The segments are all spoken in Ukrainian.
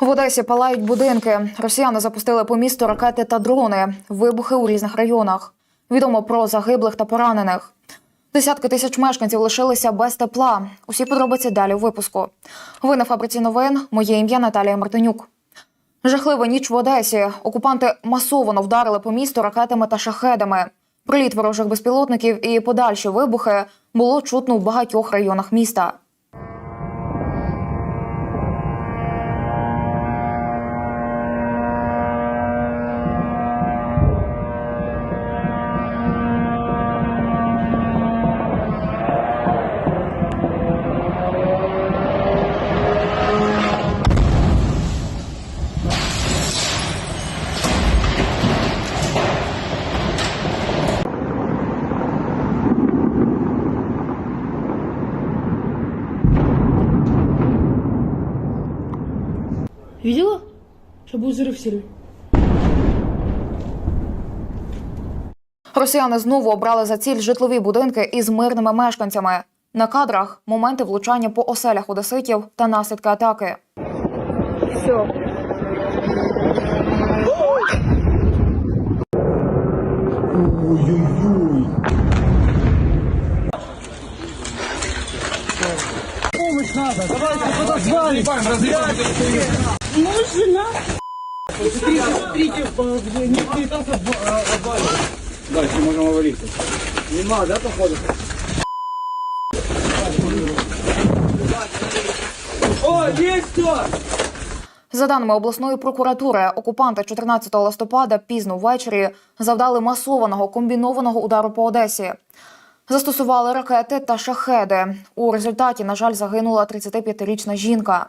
В Одесі палають будинки. Росіяни запустили по місту ракети та дрони, вибухи у різних районах. Відомо про загиблих та поранених. Десятки тисяч мешканців лишилися без тепла. Усі подробиці далі у випуску. Ви на фабриці новин. Моє ім'я Наталія Мартинюк. Жахлива ніч в Одесі. Окупанти масово вдарили по місту ракетами та шахедами. Приліт ворожих безпілотників і подальші вибухи було чутно в багатьох районах міста. Что будет взрыв сильный. Росіяни знову обрали за ціль житлові будинки із мирними мешканцями. На кадрах моменти влучання по оселях одеситів та наслідки атаки. Все. Ой-ой-ой. Помощь надо, давайте подозвали. Муж. Смотрите, не обвалить. Дальше можем валиться. Нема, да, походу? О, есть кто? За даними обласної прокуратури, окупанти 14 листопада пізно ввечері завдали масованого комбінованого удару по Одесі. Застосували ракети та шахеди. У результаті, на жаль, загинула 35-річна жінка.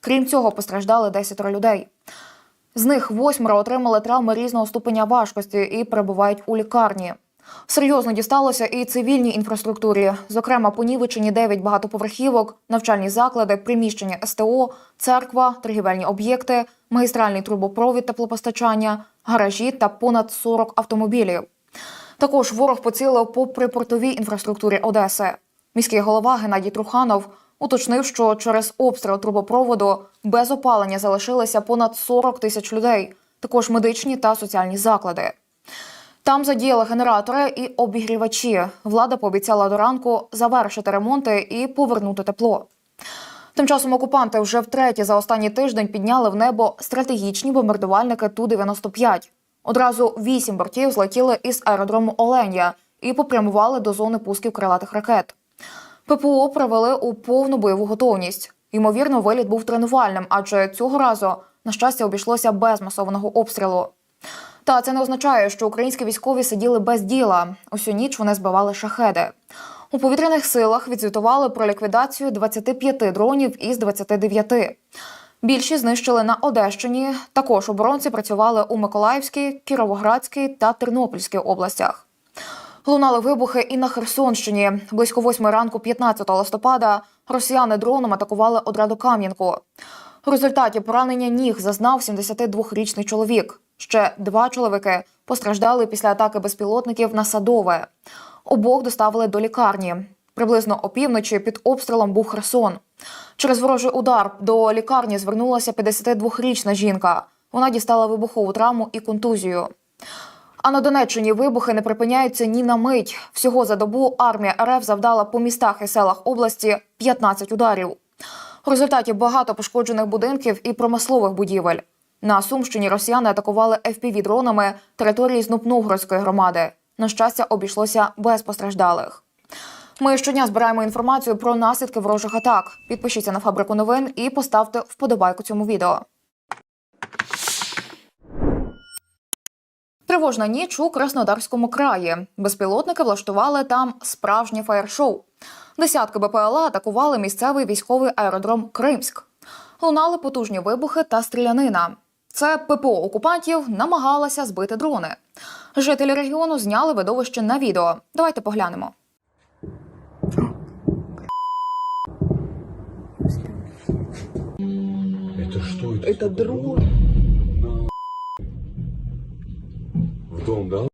Крім цього, постраждали 10 людей. З них восьмеро отримали травми різного ступеня важкості і перебувають у лікарні. Серйозно дісталося і цивільній інфраструктурі, зокрема понівечені 9 багатоповерхівок, навчальні заклади, приміщення СТО, церква, торгівельні об'єкти, магістральний трубопровід теплопостачання, гаражі та понад 40 автомобілів. Також ворог поцілив по припортовій інфраструктурі Одеси. Міський голова Геннадій Труханов уточнив, що через обстріл трубопроводу без опалення залишилися понад 40 тисяч людей, також медичні та соціальні заклади. Там задіяли генератори і обігрівачі. Влада пообіцяла до ранку завершити ремонти і повернути тепло. Тим часом окупанти вже втретє за останній тиждень підняли в небо стратегічні бомбардувальники Ту-95. Одразу вісім бортів злетіли із аеродрому Оленя і попрямували до зони пусків крилатих ракет. ППО привели у повну бойову готовність. Ймовірно, виліт був тренувальним, адже цього разу, на щастя, обійшлося без масованого обстрілу. Та це не означає, що українські військові сиділи без діла. Усю ніч вони збивали шахеди. У повітряних силах відзвітували про ліквідацію 25 дронів із 29. Більшість знищили на Одещині. Також оборонці працювали у Миколаївській, Кіровоградській та Тернопільській областях. Лунали вибухи і на Херсонщині. Близько восьми ранку, 15 листопада, росіяни дроном атакували одраду Кам'янку. У результаті поранення ніг зазнав 72-річний чоловік. Ще два чоловіки постраждали після атаки безпілотників на Садове. Обох доставили до лікарні. Приблизно опівночі під обстрілом був Херсон. Через ворожий удар до лікарні звернулася 52-річна жінка. Вона дістала вибухову травму і контузію. А на Донеччині вибухи не припиняються ні на мить. Всього за добу армія РФ завдала по містах і селах області 15 ударів. У результаті багато пошкоджених будинків і промислових будівель. На Сумщині росіяни атакували fpv дронами території Знупновгородської громади. На щастя, обійшлося без постраждалих. Ми щодня збираємо інформацію про наслідки ворожих атак. Підпишіться на фабрику новин і поставте вподобайку цьому відео. Тривожна ніч у Краснодарському краї. Безпілотники влаштували там справжнє фаєр-шоу. Десятки БПЛА атакували місцевий військовий аеродром Кримськ. Лунали потужні вибухи та стрілянина. Це ППО окупантів намагалася збити дрони. Жителі регіону зняли видовище на відео. Давайте поглянемо. Это что это? Это дрон. Да?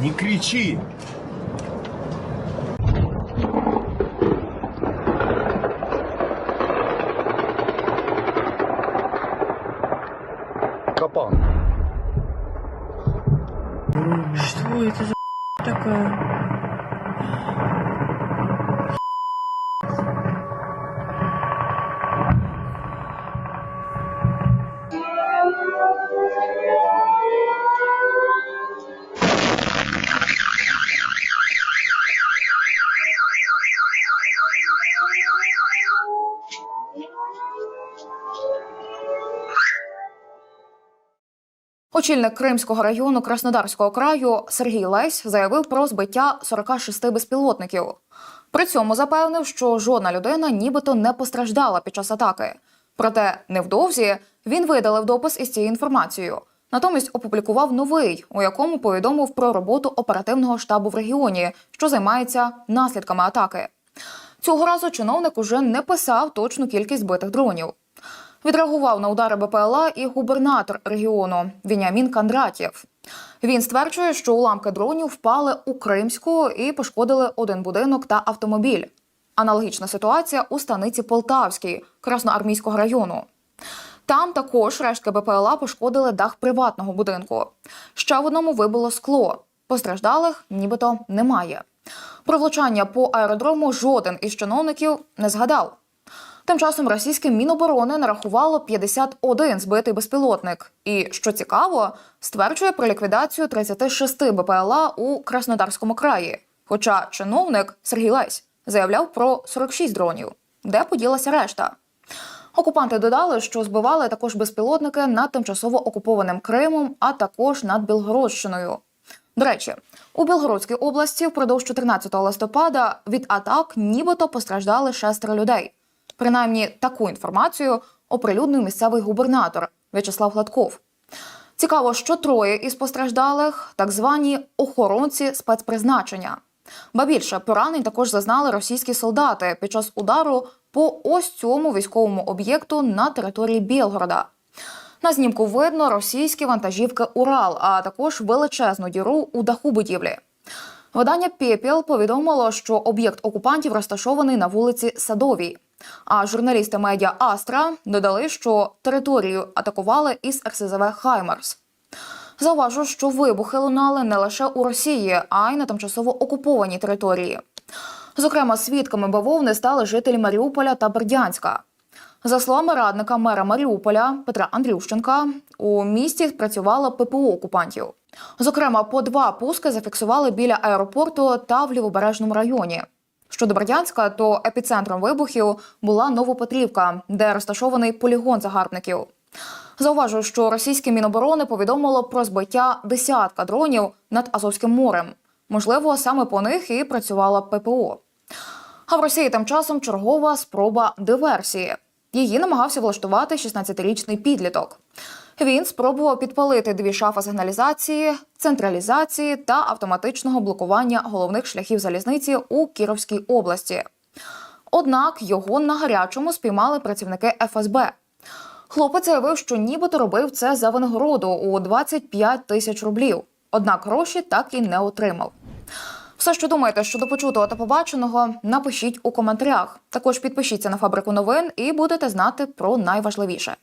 Не кричи! Очільник Кримського району Краснодарського краю Сергій Лесь заявив про збиття 46 безпілотників. При цьому запевнив, що жодна людина нібито не постраждала під час атаки. Проте невдовзі він видалив допис із цією інформацією. Натомість опублікував новий, у якому повідомив про роботу оперативного штабу в регіоні, що займається наслідками атаки. Цього разу чиновник уже не писав точну кількість збитих дронів. Відреагував на удари БПЛА і губернатор регіону Вініамін Кандратєв. Він стверджує, що уламки дронів впали у Кримську і пошкодили один будинок та автомобіль. Аналогічна ситуація у станиці Полтавській Красноармійського району. Там також рештки БПЛА пошкодили дах приватного будинку. Ще в одному вибило скло. Постраждалих нібито немає. Про влучання по аеродрому жоден із чиновників не згадав. Тим часом російське міноборони нарахувало 51 збитий безпілотник. І що цікаво, стверджує про ліквідацію 36 БПЛА у Краснодарському краї. Хоча чиновник Сергій Лесь заявляв про 46 дронів, де поділася решта. Окупанти додали, що збивали також безпілотники над тимчасово окупованим Кримом, а також над Білгородщиною. До речі, у Білгородській області впродовж 14 листопада від атак нібито постраждали шестеро людей. Принаймні таку інформацію оприлюднив місцевий губернатор В'ячеслав Гладков. Цікаво, що троє із постраждалих так звані охоронці спецпризначення. Ба більше поранень також зазнали російські солдати під час удару по ось цьому військовому об'єкту на території Білгорода. На знімку видно російські вантажівки Урал, а також величезну діру у даху будівлі. Видання Пепіл повідомило, що об'єкт окупантів розташований на вулиці Садовій. А журналісти медіа Астра додали, що територію атакували із РСЗВ Хаймарс. Зауважу, що вибухи лунали не лише у Росії, а й на тимчасово окупованій території. Зокрема, свідками бавовни стали жителі Маріуполя та Бердянська. За словами радника мера Маріуполя Петра Андрющенка, у місті працювало ППО окупантів. Зокрема, по два пуски зафіксували біля аеропорту та в лівобережному районі. Щодо Бердянська, то епіцентром вибухів була Новопетрівка, де розташований полігон загарбників. Зауважу, що російське міноборони повідомило про збиття десятка дронів над Азовським морем. Можливо, саме по них і працювала ППО. А в Росії тим часом чергова спроба диверсії. Її намагався влаштувати 16-річний підліток. Він спробував підпалити дві шафи сигналізації, централізації та автоматичного блокування головних шляхів залізниці у Кіровській області. Однак його на гарячому спіймали працівники ФСБ. Хлопець заявив, що нібито робив це за винагороду у 25 тисяч рублів. Однак гроші так і не отримав. Все, що думаєте щодо почутого та побаченого, напишіть у коментарях. Також підпишіться на фабрику новин і будете знати про найважливіше.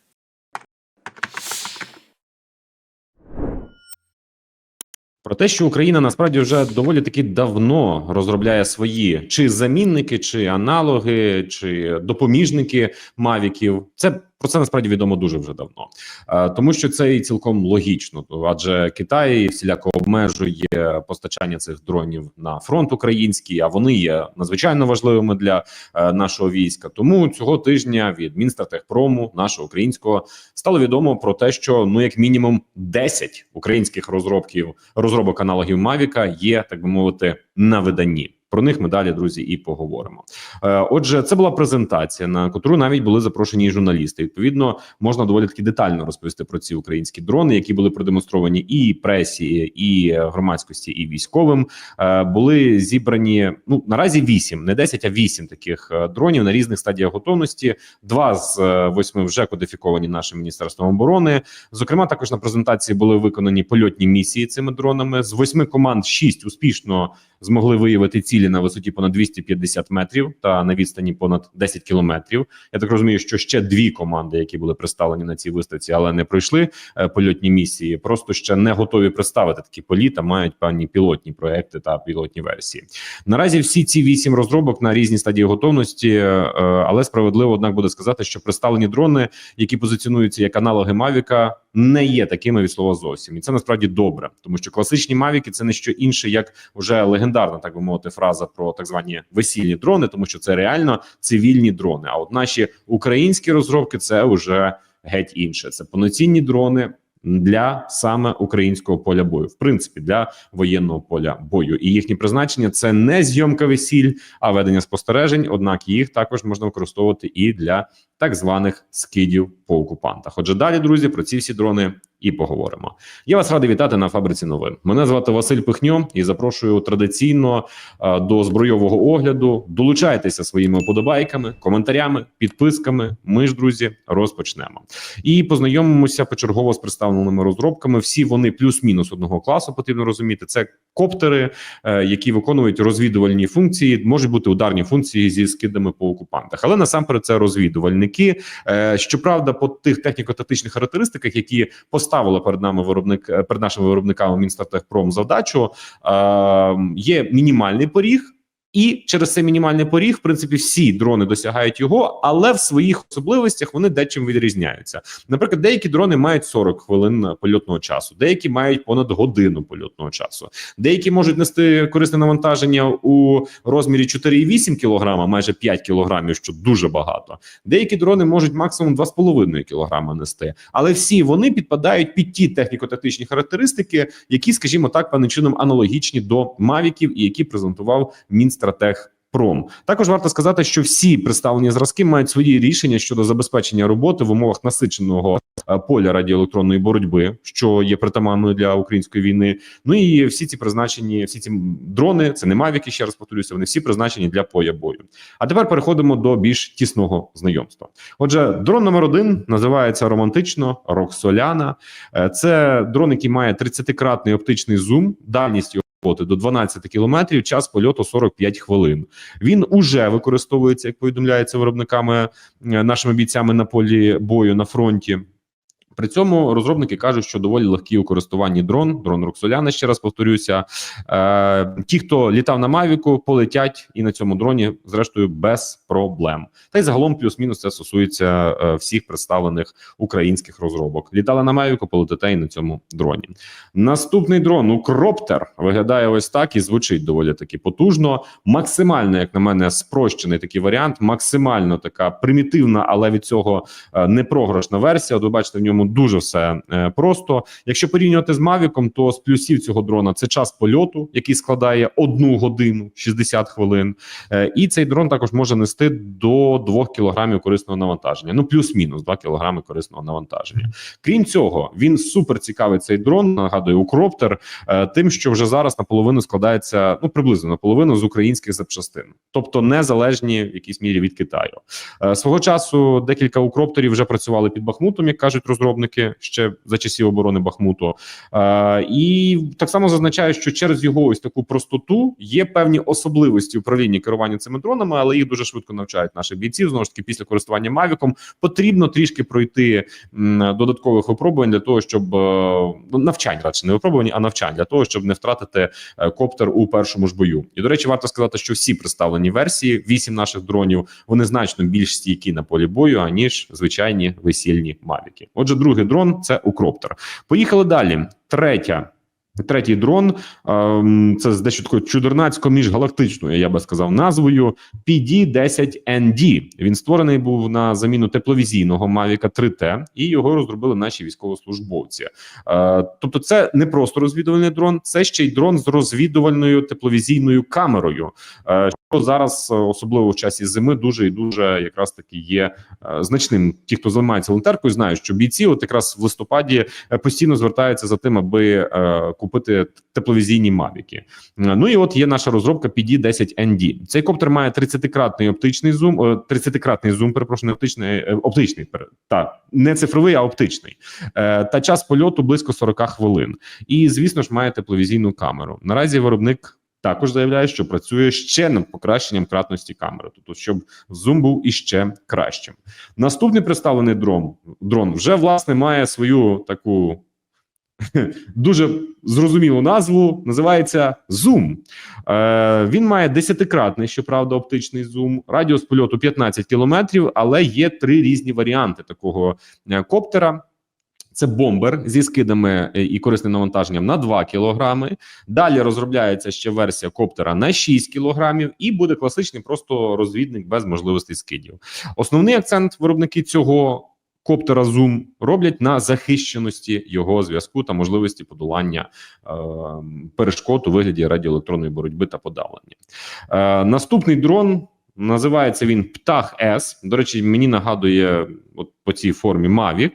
Про те, що Україна насправді вже доволі таки давно розробляє свої чи замінники, чи аналоги, чи допоміжники мавіків. Це про це насправді відомо дуже вже давно, Е, тому що це і цілком логічно. Адже Китай всіляко обмежує постачання цих дронів на фронт український, а вони є надзвичайно важливими для е, нашого війська. Тому цього тижня від Мінстратегпрому, нашого українського, стало відомо про те, що ну як мінімум 10 українських розробків розробок аналогів Мавіка є, так би мовити, на виданні. Про них ми далі, друзі, і поговоримо. Е, Отже, це була презентація, на котру навіть були запрошені журналісти. Відповідно, можна доволі таки детально розповісти про ці українські дрони, які були продемонстровані і пресі, і громадськості, і військовим. Е, Були зібрані ну наразі вісім, не 10, а вісім таких е, дронів на різних стадіях готовності. Два з восьми вже кодифіковані нашим міністерством оборони. Зокрема, також на презентації були виконані польотні місії цими дронами. З восьми команд шість успішно змогли виявити цілі цілі на висоті понад 250 метрів та на відстані понад 10 кілометрів. Я так розумію, що ще дві команди, які були представлені на цій виставці, але не пройшли е, польотні місії, просто ще не готові представити такі політ, а мають певні пілотні проекти та пілотні версії. Наразі всі ці вісім розробок на різній стадії готовності, е, але справедливо однак буде сказати, що представлені дрони, які позиціонуються як аналоги Мавіка, не є такими від слова зовсім, і це насправді добре, тому що класичні мавіки це не що інше, як вже легендарна, так би мовити, фраза про так звані весільні дрони, тому що це реально цивільні дрони. А от наші українські розробки це вже геть інше. Це повноцінні дрони. Для саме українського поля бою, в принципі, для воєнного поля бою, і їхнє призначення це не зйомка весіль, а ведення спостережень. Однак їх також можна використовувати і для так званих скидів по окупантах. Отже, далі, друзі, про ці всі дрони і поговоримо. Я вас радий вітати на фабриці новин. Мене звати Василь Пихньо і запрошую традиційно е, до збройового огляду. Долучайтеся своїми подобайками, коментарями, підписками. Ми ж, друзі, розпочнемо і познайомимося почергово з представленими розробками. Всі вони плюс-мінус одного класу. Потрібно розуміти. Це коптери, е, які виконують розвідувальні функції, можуть бути ударні функції зі скидами по окупантах, але насамперед це розвідувальники. Е, Щоправда, по тих техніко-тактичних характеристиках, які поставила перед нами виробник е, перед нашими виробниками Мінстратехпром завдачу, е, є мінімальний поріг. І через цей мінімальний поріг, в принципі, всі дрони досягають його, але в своїх особливостях вони дечим відрізняються. Наприклад, деякі дрони мають 40 хвилин польотного часу, деякі мають понад годину польотного часу, деякі можуть нести корисне навантаження у розмірі 4,8 кг, майже 5 кг, що дуже багато. Деякі дрони можуть максимум 2,5 кг нести, але всі вони підпадають під ті техніко-тактичні характеристики, які, скажімо так, певним чином аналогічні до мавіків і які презентував Мінстратех. Пром також варто сказати, що всі представлені зразки мають свої рішення щодо забезпечення роботи в умовах насиченого е, поля радіоелектронної боротьби, що є притаманною для української війни. Ну і всі ці призначені, всі ці дрони, це не мавіки. Ще раз повторюся, вони всі призначені для поля бою. А тепер переходимо до більш тісного знайомства. Отже, дрон номер один називається романтично Роксоляна. Е, Це дрон, який має 30-кратний оптичний зум, дальність його роботи до 12 кілометрів, час польоту 45 хвилин. Він уже використовується, як повідомляється виробниками е, нашими бійцями на полі бою на фронті. При цьому розробники кажуть, що доволі легкий у користуванні дрон, дрон Роксоляна. Ще раз повторюся. Е, ті, хто літав на Мавіку, полетять і на цьому дроні, зрештою, без проблем. Та й загалом, плюс-мінус, це стосується е, всіх представлених українських розробок. Літали на Мавіку, полетите і на цьому дроні. Наступний дрон Укроптер виглядає ось так і звучить доволі таки потужно. Максимально, як на мене, спрощений такий варіант, максимально така примітивна, але від цього е, не програшна версія. От ви бачите, в ньому дуже все е, просто. Якщо порівнювати з Мавіком, то з плюсів цього дрона це час польоту, який складає одну годину 60 хвилин. Е, І цей дрон також може нести до 2 кілограмів корисного навантаження. Ну плюс-мінус 2 кілограми корисного навантаження. Крім цього, він супер цікавий цей дрон. Нагадую, укроптер е, тим, що вже зараз наполовину складається ну приблизно наполовину з українських запчастин, тобто незалежні в якійсь мірі від Китаю. Свого часу декілька укроптерів вже працювали під Бахмутом, як кажуть розробники ще за часів оборони Бахмуту. Е, І так само зазначаю, що через його ось таку простоту є певні особливості управління керування цими дронами, але їх дуже швидко навчають наших бійців. Знову ж таки, після користування Мавіком потрібно трішки пройти додаткових випробувань для того, щоб е, ну, навчань радше не випробувань, а навчань для того, щоб не втратити е, коптер у першому ж бою. І до речі, варто сказати, що всі представлені версії, вісім наших дронів, вони значно більш стійкі на полі бою, аніж звичайні весільні мавіки. Отже, другий дрон це укроптер. Поїхали далі. Третя. Третій дрон ем, це з дещо такою чудернацько міжгалактичною, я би сказав, назвою PD-10ND. Він створений був на заміну тепловізійного Mavic 3T, і його розробили наші військовослужбовці. Е, тобто, це не просто розвідувальний дрон, це ще й дрон з розвідувальною тепловізійною камерою. Е, що зараз, е, особливо в часі зими, дуже і дуже якраз таки є значним. Ті, хто займається волонтеркою, знають, що бійці, от якраз в листопаді, постійно звертаються за тим, аби купити тепловізійні мавіки. Е, Ну і от є наша розробка PD-10ND. Цей коптер має 30-кратний оптичний зум, е, 30-кратний зум, перепрошую, не оптичний, е, оптичний, та не цифровий, а оптичний. Е, Та час польоту близько 40 хвилин. І звісно ж має тепловізійну камеру. Наразі виробник також заявляє, що працює ще над покращенням кратності камери, тобто щоб зум був іще кращим. Наступний представлений дрон дрон вже власне має свою таку дуже зрозумілу назву. Називається Zoom. Е, він має десятикратний, щоправда, оптичний зум, радіус польоту 15 кілометрів, але є три різні варіанти такого е, коптера. Це бомбер зі скидами е, і корисним навантаженням на 2 кілограми. Далі розробляється ще версія коптера на 6 кілограмів, і буде класичний просто розвідник без можливості скидів. Основний акцент виробники цього коптера Zoom роблять на захищеності його зв'язку та можливості подолання е, перешкод у вигляді радіоелектронної боротьби та подавлення. Е, наступний дрон. Називається він Птах С. До речі, мені нагадує от по цій формі Mavic.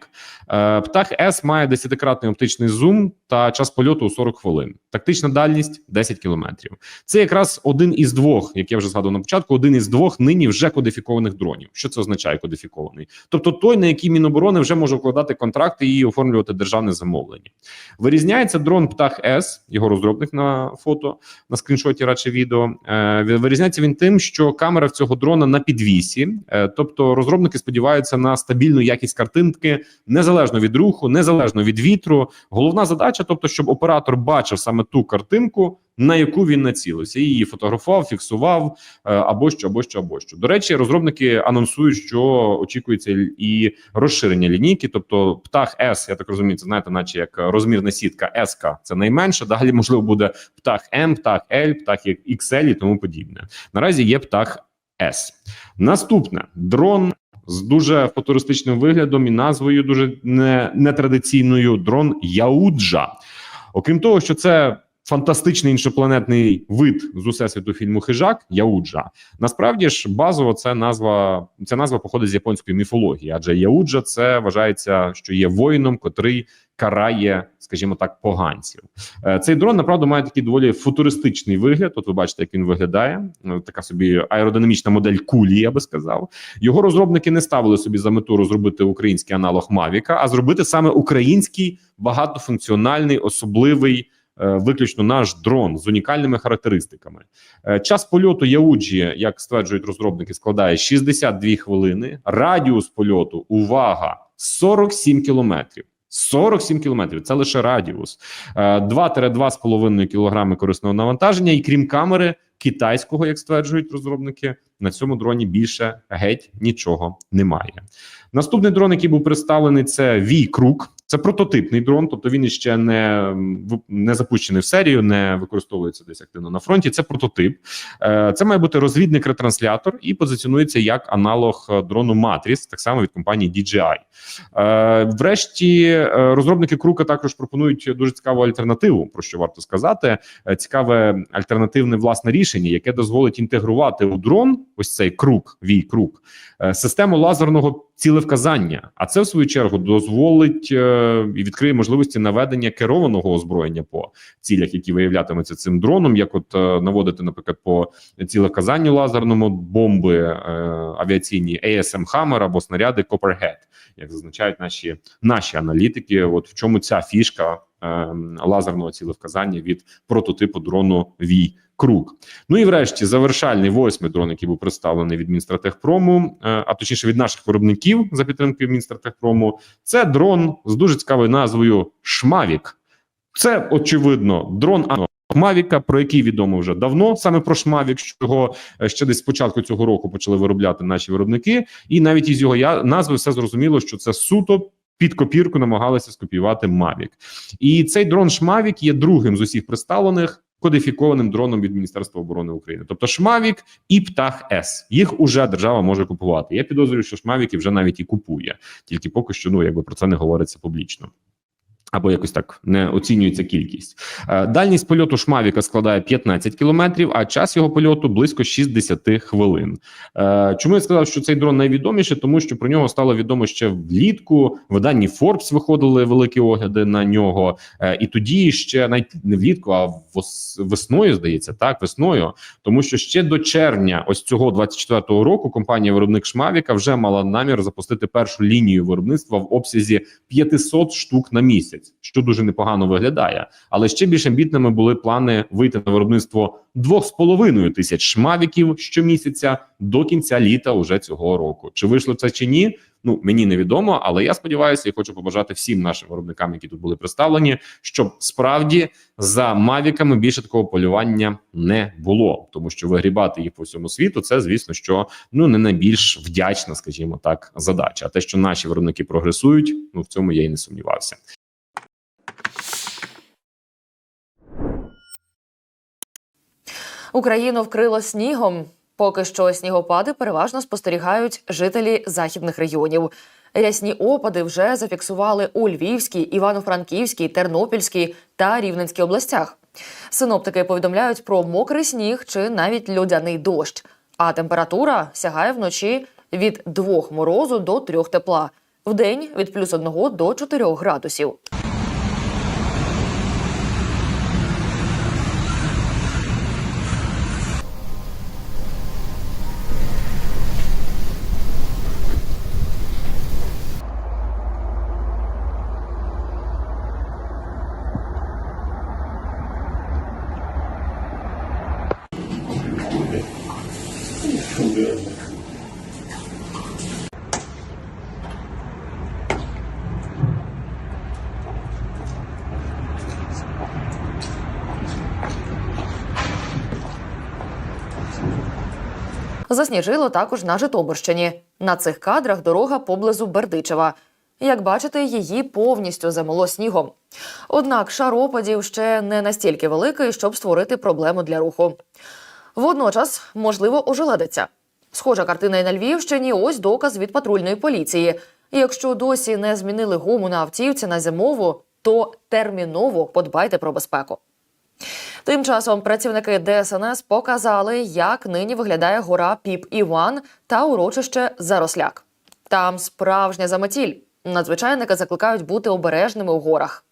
Е, Птах С має десятикратний оптичний зум та час польоту у 40 хвилин. Тактична дальність 10 кілометрів. Це якраз один із двох, як я вже згадував на початку, один із двох нині вже кодифікованих дронів. Що це означає кодифікований? Тобто той, на який Міноборони вже може укладати контракти і оформлювати державне замовлення. Вирізняється дрон Птах С, його розробник на фото на скріншоті, радше відео. Е, Вирізняється він тим, що камера в цього дрона на підвісі, Е, тобто розробники сподіваються на стабільну якість картинки, незалежно від руху, незалежно від вітру. Головна задача, тобто, щоб оператор бачив саме ту картинку. На яку він націлився, її фотографував, фіксував е, або що, або що, або що. До речі, розробники анонсують, що очікується і розширення лінійки. Тобто, птах С, я так розумію, це знаєте, наче як розмірна сітка СК це найменше. Далі можливо буде птах М, птах L, птах XL і тому подібне. Наразі є птах С. Наступне дрон з дуже футуристичним виглядом і назвою дуже не, нетрадиційною дрон Яуджа. Окрім того, що це фантастичний іншопланетний вид з усесвіту фільму Хижак Яуджа. Насправді ж базово це назва ця назва походить з японської міфології, адже Яуджа це вважається, що є воїном, котрий карає, скажімо так, поганців. Е, Цей дрон направду має такий доволі футуристичний вигляд. От ви бачите, як він виглядає. Е, Така собі аеродинамічна модель кулі, я би сказав. Його розробники не ставили собі за мету розробити український аналог Мавіка, а зробити саме український багатофункціональний особливий. е, Виключно наш дрон з унікальними характеристиками. Час польоту Яуджі, як стверджують розробники, складає 62 хвилини. Радіус польоту, увага, 47 кілометрів. 47 кілометрів це лише радіус. Е, 2-2,5 кілограми корисного навантаження, і крім камери китайського, як стверджують розробники, на цьому дроні більше геть нічого немає. Наступний дрон, який був представлений, це V-Круг. Це прототипний дрон, тобто він іще не, не запущений в серію, не використовується десь активно на фронті. Це прототип. Е, Це має бути розвідник-ретранслятор і позиціонується як аналог е, дрону Matrix, так само від компанії DJI. Е, Врешті розробники Крука також пропонують дуже цікаву альтернативу, про що варто сказати. Цікаве альтернативне власне рішення, яке дозволить інтегрувати у дрон ось цей круг, вій круг, систему лазерного цілевказання. А це в свою чергу дозволить е, і відкриє можливості наведення керованого озброєння по цілях, які виявлятимуться цим дроном, як от е, наводити, наприклад, по цілеказанню лазерному бомби е, авіаційні ASM Hammer або снаряди Copperhead, як зазначають наші наші аналітики. От в чому ця фішка е, лазерного цілевказання від прототипу дрону Вій Круг. Ну і врешті завершальний восьмий дрон, який був представлений від Мінстратехпрому, е, а точніше від наших виробників за підтримки Мінстратехпрому. Це дрон з дуже цікавою назвою Шмавік. Це очевидно дрон Мавіка, про який відомо вже давно, саме про Шмавік, що е, ще десь з початку цього року почали виробляти наші виробники, і навіть із його назви все зрозуміло, що це суто. Під копірку намагалися скопіювати Mavic. І цей дрон Шмавік є другим з усіх представлених кодифікованим дроном від Міністерства оборони України. Тобто Шмавік і Птах С. Їх уже держава може купувати. Я підозрюю, що Шмавіки вже навіть і купує, тільки поки що ну якби про це не говориться публічно. Або якось так не оцінюється кількість. Е, Дальність польоту Шмавіка складає 15 кілометрів, а час його польоту близько 60 хвилин. Е, Чому я сказав, що цей дрон найвідоміший? Тому що про нього стало відомо ще влітку. Виданні Forbes виходили великі огляди на нього. Е, І тоді ще навіть не влітку, а весною здається, так весною, тому що ще до червня, ось цього 24-го року, компанія виробник Шмавіка вже мала намір запустити першу лінію виробництва в обсязі 500 штук на місяць. Місяць, що дуже непогано виглядає. Але ще більш амбітними були плани вийти на виробництво 2,5 тисяч шмавіків щомісяця до кінця літа уже цього року. Чи вийшло це чи ні? Ну мені невідомо, але я сподіваюся і хочу побажати всім нашим виробникам, які тут були представлені, щоб справді за мавіками більше такого полювання не було, тому що вигрібати їх по всьому світу, це звісно, що ну не найбільш вдячна, скажімо так, задача. А те, що наші виробники прогресують, ну в цьому я й не сумнівався. Україну вкрило снігом. Поки що снігопади переважно спостерігають жителі західних регіонів. Рясні опади вже зафіксували у Львівській, Івано-Франківській, Тернопільській та Рівненській областях. Синоптики повідомляють про мокрий сніг чи навіть льодяний дощ. А температура сягає вночі від 2 морозу до 3 тепла, вдень від плюс 1 до 4 градусів. Засніжило також на Житомирщині. На цих кадрах дорога поблизу Бердичева. Як бачите, її повністю замело снігом. Однак шар опадів ще не настільки великий, щоб створити проблему для руху. Водночас, можливо, ожеледиться. Схожа картина і на Львівщині. Ось доказ від патрульної поліції. Якщо досі не змінили гуму на автівці на зимову, то терміново подбайте про безпеку. Тим часом працівники ДСНС показали, як нині виглядає гора Піп Іван та урочище Заросляк. Там справжня заметіль. Надзвичайники закликають бути обережними у горах.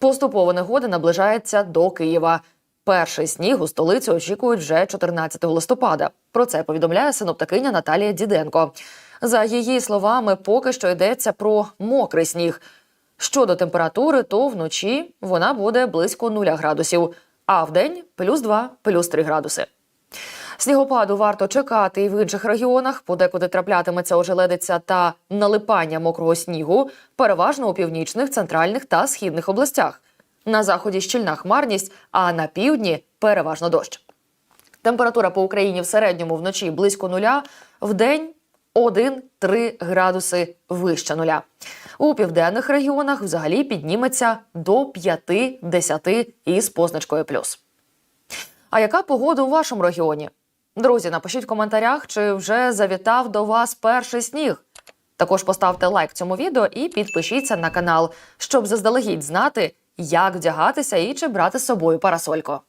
Поступово негода наближається до Києва. Перший сніг у столиці очікують вже 14 листопада. Про це повідомляє синоптикиня Наталія Діденко. За її словами, поки що йдеться про мокрий сніг. Щодо температури, то вночі вона буде близько 0 градусів, а вдень плюс 2, плюс 3 градуси. Снігопаду варто чекати і в інших регіонах, подекуди траплятиметься ожеледиця та налипання мокрого снігу, переважно у північних, центральних та східних областях. На заході щільна хмарність, а на півдні переважно дощ. Температура по Україні в середньому вночі близько нуля, вдень 1-3 градуси вище нуля. У південних регіонах взагалі підніметься до 5-10 із позначкою плюс. А яка погода у вашому регіоні? Друзі, напишіть в коментарях, чи вже завітав до вас перший сніг. Також поставте лайк цьому відео і підпишіться на канал, щоб заздалегідь знати, як вдягатися і чи брати з собою парасольку.